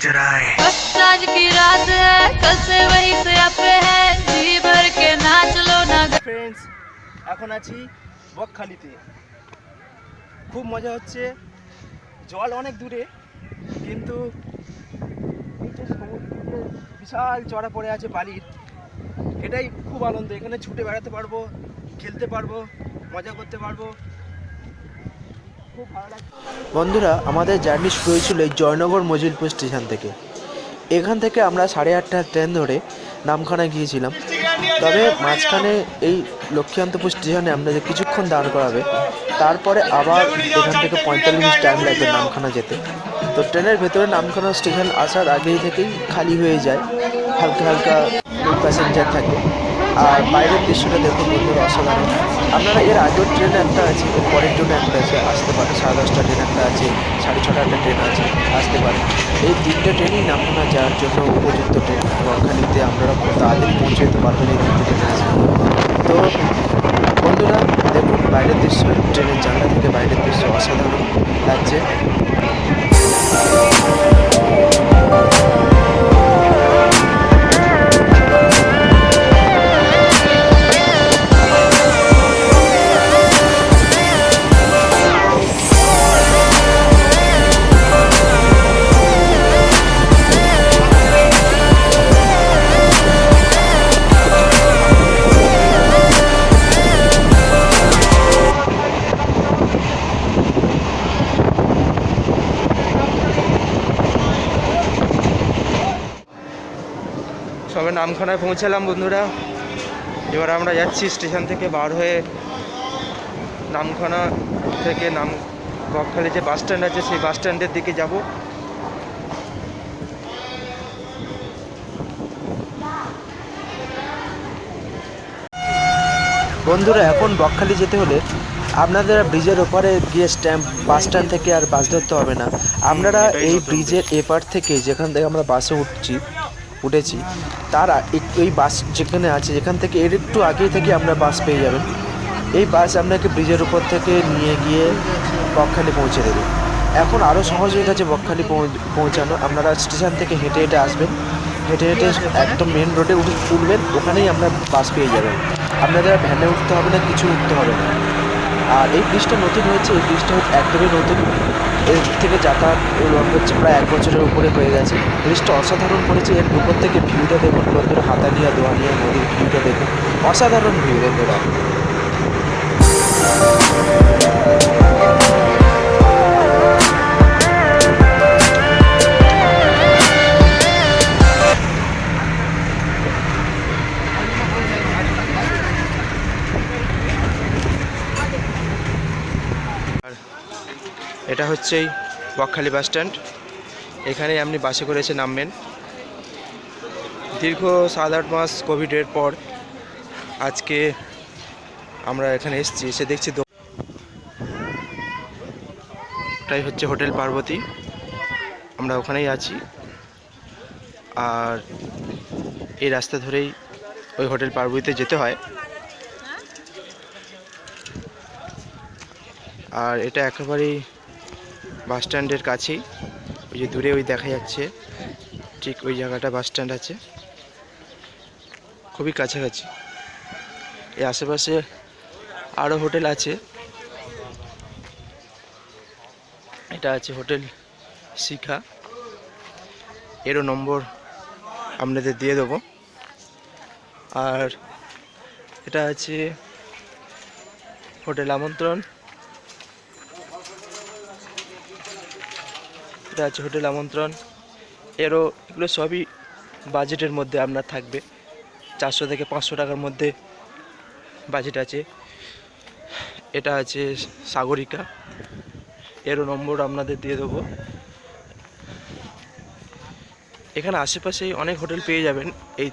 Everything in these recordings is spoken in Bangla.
जाके अपनी भैंस चराए बस आज की रात है कल से वही से अपने है जी भर के नाच लो ना ফ্রেন্ডস এখন আছি বকখালিতে খুব মজা হচ্ছে জল অনেক দূরে কিন্তু এই যে সমুদ্রে বিশাল চড়া পড়ে আছে বালির এটাই খুব আনন্দ এখানে ছুটে বেড়াতে পারবো খেলতে পারবো মজা করতে পারবো খুব ভালো লাগছে বন্ধুরা, আমাদের জার্নি শুরু হয়েছিল এই জয়নগর মজিলপুর স্টেশন থেকে। এখান থেকে আমরা সাড়ে আটটার ট্রেন ধরে নামখানা গিয়েছিলাম। তবে মাঝখানে এই লক্ষ্মীকান্তপুর স্টেশনে আপনাদের কিছুক্ষণ দাঁড় করাবে, তারপরে আবার এখান থেকে পঁয়তাল্লিশ মিনিট টাইম লাগবে নামখানা যেতে। তো ট্রেনের ভেতরে নামখানা স্টেশন আসার আগেই থেকেই খালি হয়ে যায়, হালকা হালকা প্যাসেঞ্জার থাকে। আর বাইরের দৃশ্যটা দেখুন বন্ধুরা অসাধারণ। আপনারা এর আগের ট্রেন একটা আছে, এর পরের জন্য একটা আছে, আসতে পারে, সাড়ে দশটা ট্রেন একটা আছে, সাড়ে ছটা একটা ট্রেন আছে, আসতে পারে। এই তিনটে ট্রেনই নামখানা যাওয়ার জন্য উপযুক্ত ট্রেন বকখালিতে আপনারা খুব তাড়াতাড়ি পৌঁছে যেতে পারবেন এই তিনটে ট্রেন আছে। তো বন্ধুরা, দেখুন, বাইরের দৃশ্য ট্রেনের জানলা থেকে বাইরের দৃশ্য অসাধারণ লাগছে। নামখানায় পৌঁছালাম বন্ধুরা। এবার আমরা যাচ্ছি স্টেশন থেকে বার হয়ে নামখানা থেকে নাম বকখালি যে বাস স্ট্যান্ড আছে সেই বাস স্ট্যান্ডের দিকে যাব। বন্ধুরা এখন বকখালি যেতে হলে আপনাদের ব্রিজের ওপারে গিয়ে স্ট্যাম্প বাস স্ট্যান্ড থেকে আর বাস ধরতে হবে না। আপনারা এই ব্রিজের এপার থেকে যেখান থেকে আমরা বাসে উঠছি উঠেছি। তার আ- এক- এই বাস যেখানে আছে, যেখান থেকে এর একটু আগেই থেকে আমরা বাস পেয়ে যাবেন। এই বাস আপনাকে ব্রিজের উপর থেকে নিয়ে গিয়ে বকখালি পৌঁছে দেবে। এখন আরও সহজ হয়ে গেছে বকখালি পৌঁছানো। আপনারা স্টেশন থেকে হেঁটে হেঁটে আসবেন। হেঁটে হেঁটে একদম মেন রোডে উঠে উঠবেন। ওখানেই আমরা বাস পেয়ে যাবেন। আপনাদের ভ্যানে উঠতে হবে না, কিছু উঠতে হবে না। আর এই ব্রিজটা নতুন হয়েছে। এই ব্রিজটা একদমই নতুন। এর থেকে যাতায়াত হচ্ছে প্রায় এক বছরের উপরে হয়ে গেছে। ব্রিজটা অসাধারণ করেছে। এর উপর থেকে ভিউটা দেখুন, বন্ধুরা, হাতানিয়া দোয়ানিয়া নদীর ভিউটা দেখুন। অসাধারণ ভিউ বন্ধুরা। এটা হচ্ছে এই বকখালি বাস স্ট্যান্ড। এখানে আপনি বাসে করে এসে নামবেন। দীর্ঘ সাত আট মাস কোভিডের পর আজকে আমরা এখানে এসেছি, এসে দেখছি এটাই হচ্ছে হোটেল পার্বতী। আমরা ওখানেই আছি। আর এই রাস্তা ধরেই ওই হোটেল পার্বতীতে যেতে হয়। আর এটা একেবারেই বাস স্ট্যান্ডের কাছেই। ওই যে দূরে ওই দেখা যাচ্ছে। ঠিক ওই জায়গাটা বাস স্ট্যান্ড আছে। খুবই কাছাকাছি। এই আশেপাশে আরও হোটেল আছে। এটা আছে হোটেল শিখা। এরও নম্বর আপনাদের দিয়ে দেবো। আর এটা আছে হোটেল আমন্ত্রণ। এটা আছে হোটেল আমন্ত্রণ। এরও এগুলো সবই বাজেটের মধ্যে আপনার থাকবে। চারশো থেকে পাঁচশো টাকার মধ্যে বাজেট আছে। এটা আছে সাগরিকা। এরও নম্বর আপনাদের দিয়ে দেবো। এখানে আশেপাশেই অনেক হোটেল পেয়ে যাবেন। এই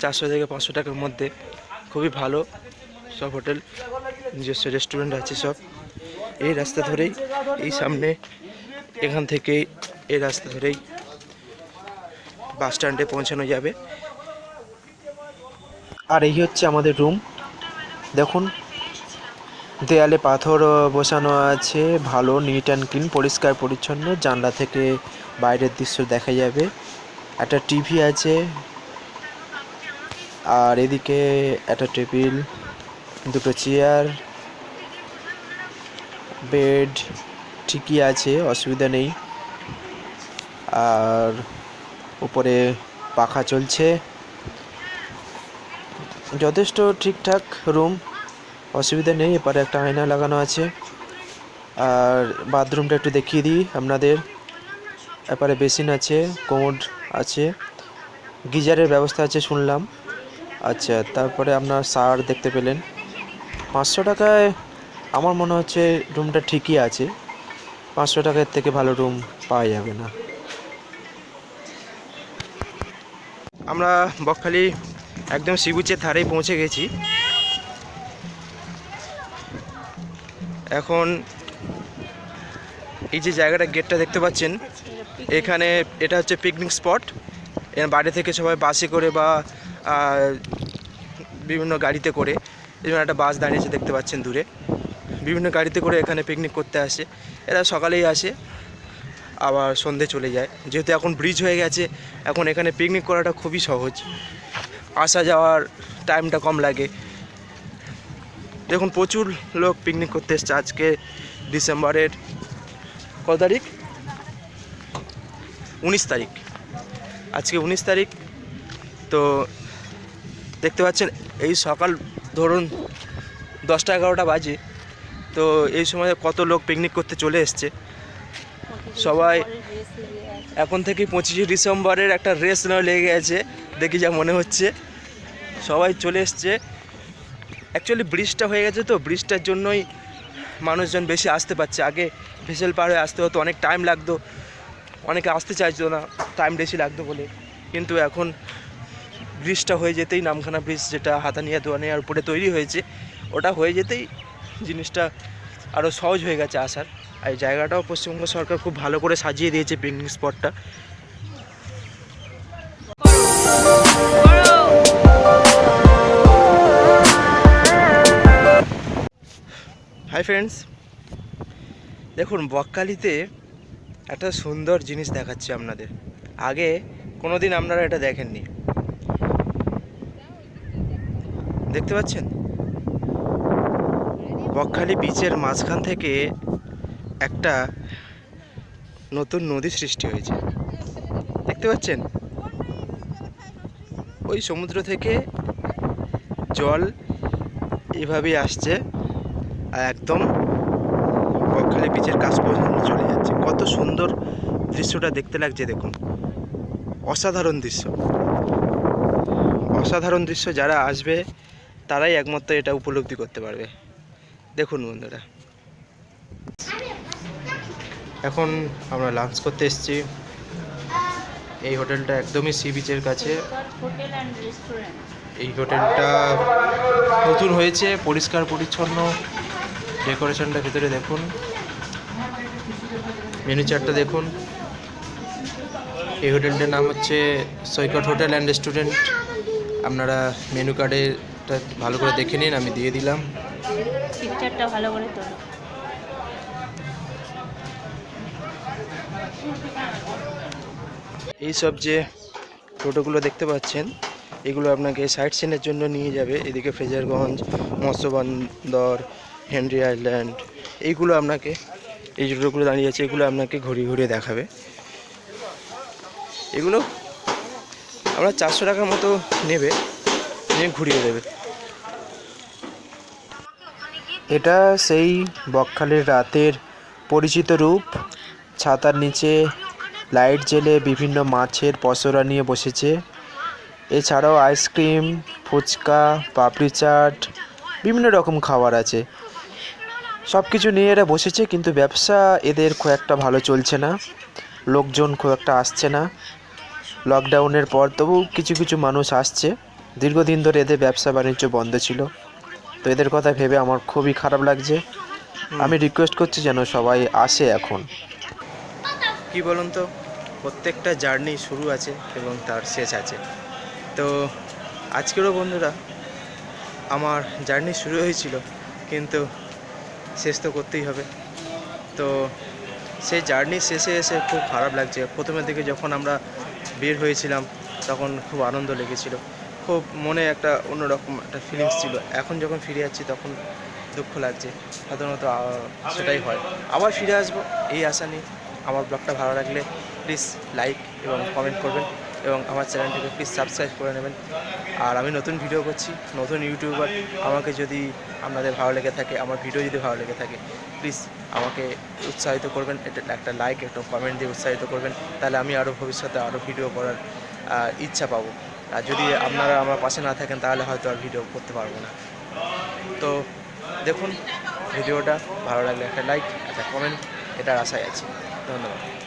চারশো থেকে পাঁচশো টাকার মধ্যে। খুবই ভালো সব হোটেল। নিজস্ব রেস্টুরেন্ট আছে সব। এই রাস্তা ধরেই এই সামনে এখান থেকেই এই রাস্তা ধরেই বাস স্ট্যান্ডে পৌঁছানো যাবে। আর এই হচ্ছে আমাদের রুম দেখুন, দেয়ালে পাথর বসানো আছে। ভালো নিট অ্যান্ড ক্লিন পরিষ্কার, পরিচ্ছন্ন। জানলা থেকে বাইরের দৃশ্য দেখা যাবে। একটা টিভি আছে। আর এদিকে একটা টেবিল, দুটো চেয়ার বেড ঠিকই আছে, অসুবিধা নেই। আর উপরে পাখা চলছে। যথেষ্ট ঠিকঠাক রুম, অসুবিধা নেই, এপারে একটা আয়না লাগানো আছে। আর বাথরুমটা একটু দেখিয়ে দিই আপনাদের। এপারে বেসিন আছে কোমোড আছে, গিজারের ব্যবস্থা আছে শুনলাম। আচ্ছা তারপরে আপনার সার দেখতে পেলেন। পাঁচশো টাকায় আমার মনে হচ্ছে রুমটা ঠিকই আছে। পাঁচশো টাকার থেকে ভালো রুম পাওয়া যাবে না। আমরা বকখালি একদম শিবুচের ধারেই পৌঁছে গেছি। এখন এই যে জায়গাটা গেটটা দেখতে পাচ্ছেন, এখানে এটা হচ্ছে পিকনিক স্পট বাইরে থেকে সবাই বাসে করে বা বিভিন্ন গাড়িতে করে যেমন একটা বাস দাঁড়িয়েছে দেখতে পাচ্ছেন দূরে। বিভিন্ন গাড়িতে করে এখানে পিকনিক করতে আসে। এরা সকালেই আসে, আবার সন্ধে চলে যায়। যেহেতু এখন ব্রিজ হয়ে গেছে, এখন এখানে পিকনিক করাটা খুবই সহজ। আসা যাওয়ার টাইমটা কম লাগে। দেখুন, প্রচুর লোক পিকনিক করতে এসছে আজকে ডিসেম্বরের কত তারিখ? উনিশ তারিখ। আজকে উনিশ তারিখ। তো দেখতে পাচ্ছেন, এই সকাল ধরুন দশটা এগারোটা বাজে। তো এই সময় কত লোক পিকনিক করতে চলে এসছে? সবাই এখন থেকে পঁচিশে ডিসেম্বরের একটা রেস না লেগে গেছে দেখি যা মনে হচ্ছে। সবাই চলে এসছে। অ্যাকচুয়ালি ব্রিজটা হয়ে গেছে তো। ব্রিজটার জন্যই মানুষজন বেশি আসতে পারছে। আগে ভেসেল পার হয়ে আসতে হতো। অনেক টাইম লাগতো। অনেকে আসতে চাইতো না। টাইম বেশি লাগতো বলে। কিন্তু এখন ব্রিজটা হয়ে যেতেই নামখানা ব্রিজ যেটা হাতানিয়া দোয়ানিয়ার উপরে তৈরি হয়েছে ওটা হয়ে যেতেই জিনিসটা আরও সহজ হয়ে গেছে আসার। আর এই জায়গাটাও পশ্চিমবঙ্গ সরকার খুব ভালো করে সাজিয়ে দিয়েছে পিকনিক স্পটটা হাই ফ্রেন্ডস দেখুন, বকখালিতে একটা সুন্দর জিনিস দেখাচ্ছি আপনাদের। আগে কোনো দিন আপনারা এটা দেখেননি। দেখতে পাচ্ছেন? বকখালি বিচের মাঝখান থেকে একটা নতুন নদী সৃষ্টি হয়েছে। দেখতে পাচ্ছেন? ওই সমুদ্র থেকে জল এভাবেই আসছে আর একদম বকখালি বিচের কাছ পর্যন্ত চলে যাচ্ছে। কত সুন্দর দৃশ্যটা দেখতে লাগছে, দেখুন। অসাধারণ দৃশ্য। অসাধারণ দৃশ্য, যারা আসবে, তারাই একমাত্র এটা উপলব্ধি করতে পারবে। দেখুন বন্ধুরা। এখন আমরা লাঞ্চ করতে এসেছি। এই হোটেলটা একদমই সি বিচের কাছে। এই হোটেলটা নতুন হয়েছে, পরিষ্কার, পরিচ্ছন্ন। ডেকোরেশনটা ভিতরে দেখুন। মেনু চার্টটা দেখুন। এই হোটেলটার নাম হচ্ছে সৈকত হোটেল অ্যান্ড রেস্টুরেন্ট। আপনারা মেনু কার্ডেটা ভালো করে দেখে নিন, আমি দিয়ে দিলাম। পিকচারটা ভালো করে তোলো। এই সব যে টোটোগুলো দেখতে পাচ্ছেন, এগুলো আপনাকে সাইট সিনের জন্য নিয়ে যাবে। এদিকে ফ্রেজারগঞ্জ মৎস্য বন্দর হেনরি আইল্যান্ড, এইগুলো আপনাকে, এই টোটোগুলো দাঁড়িয়ে আছে, এগুলো আপনাকে ঘুরিয়ে ঘুরিয়ে দেখাবে। এগুলো আমরা চারশো টাকার মতো নেবে, নিয়ে ঘুরিয়ে দেবে। এটা সেই বকখালির রাতের পরিচিত রূপ। ছাতার নিচে লাইট জেলে বিভিন্ন মাছের পসরা নিয়ে বসেছে। এছাড়াও আইসক্রিম, ফুচকা, পাপড়ি চাট, বিভিন্ন রকম খাবার আছে। সব কিছু নিয়ে এরা বসেছে, কিন্তু ব্যবসা এদের খুব একটা ভালো চলছে না। লোকজন খুব একটা আসছে না। লকডাউনের পর তবু কিছু কিছু মানুষ আসছে। দীর্ঘদিন ধরে এদের ব্যবসা বাণিজ্য বন্ধ ছিল। তো এদের কথা ভেবে আমার খুবই খারাপ লাগছে। আমি রিকোয়েস্ট করছি যেন সবাই আসে এখন। কি বলুন তো? প্রত্যেকটা জার্নি শুরু আছে এবং তার শেষ আছে। তো আজকেরও বন্ধুরা, আমার জার্নি শুরু হয়েছিল, কিন্তু শেষ তো করতেই হবে। তো সেই জার্নি শেষে এসে খুব খারাপ লাগছে। প্রথমের দিকে যখন আমরা বের হয়েছিলাম, তখন খুব আনন্দ লেগেছিল। খুব মনে একটা অন্যরকম একটা ফিলিংস ছিল। এখন যখন ফিরে যাচ্ছি তখন দুঃখ লাগছে। সাধারণত সেটাই হয়। আবার ফিরে আসব, এই আশা নিয়ে। আমার ব্লগটা ভালো লাগলে প্লিজ লাইক এবং কমেন্ট করবেন এবং আমার চ্যানেলটিকে প্লিজ সাবস্ক্রাইব করে নেবেন। আর আমি নতুন ভিডিও করছি, নতুন ইউটিউবার আমাকে যদি আপনাদের ভালো লেগে থাকে, আমার ভিডিও যদি ভালো লেগে থাকে প্লিজ আমাকে উৎসাহিত করবেন। এটা একটা লাইক একটা কমেন্ট দিয়ে উৎসাহিত করবেন। তাহলে আমি আরও ভবিষ্যতে আরও ভিডিও করার ইচ্ছা পাবো। আর যদি আপনারা আমার পাশে না থাকেন, তাহলে হয়তো আর ভিডিও করতে পারব না। তো দেখুন ভিডিওটা ভালো লাগলে একটা লাইক একটা কমেন্ট এটার আশায় আছি। ধন্যবাদ।